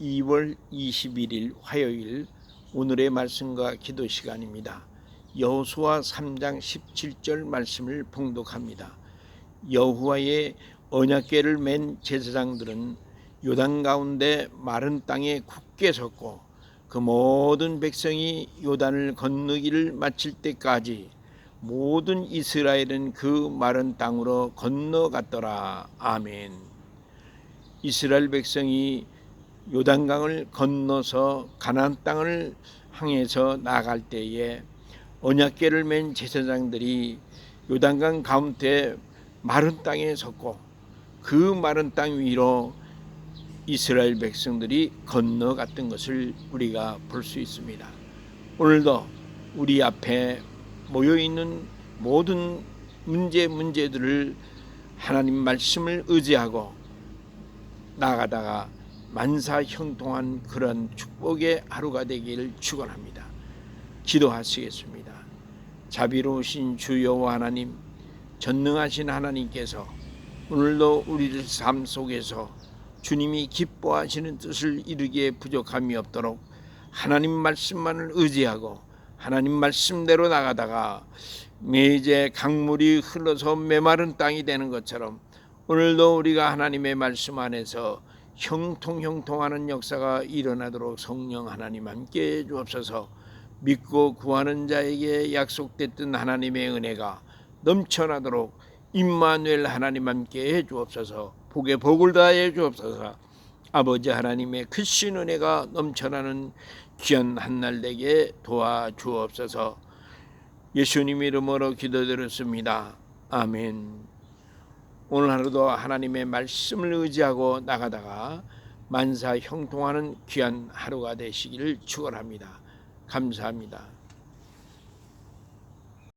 2월 21일 화요일 오늘의 말씀과 기도 시간입니다. 여호수아 3장 17절 말씀을 봉독합니다. 여호와의 언약궤를 맨 제사장들은 요단 가운데 마른 땅에 굳게 섰고 그 모든 백성이 요단을 건너기를 마칠 때까지 모든 이스라엘은 그 마른 땅으로 건너갔더라. 아멘. 이스라엘 백성이 요단강을 건너서 가나안 땅을 향해서 나갈 때에 언약궤를 맨 제사장들이 요단강 가운데 마른 땅에 섰고 그 마른 땅 위로 이스라엘 백성들이 건너갔던 것을 우리가 볼 수 있습니다. 오늘도 우리 앞에 모여 있는 모든 문제 문제들을 하나님 말씀을 의지하고 나가다가 만사 형통한 그런 축복의 하루가 되기를 축원합니다. 기도하시겠습니다. 자비로우신 주 여호와 하나님, 전능하신 하나님께서 오늘도 우리들 삶 속에서 주님이 기뻐하시는 뜻을 이루기에 부족함이 없도록 하나님 말씀만을 의지하고 하나님 말씀대로 나가다가 매제 강물이 흘러서 메마른 땅이 되는 것처럼 오늘도 우리가 하나님의 말씀 안에서 형통형통하는 역사가 일어나도록 성령 하나님 함께 해 주옵소서. 믿고 구하는 자에게 약속됐던 하나님의 은혜가 넘쳐나도록 임마누엘 하나님 함께 해 주옵소서. 복에 복을 다해 주옵소서. 아버지 하나님의 크신 은혜가 넘쳐나는 귀한 한날 되게 도와 주옵소서. 예수님 이름으로 기도드렸습니다. 아멘 오늘 하루도 하나님의 말씀을 의지하고 나가다가 만사 형통하는 귀한 하루가 되시기를 축원합니다. 감사합니다.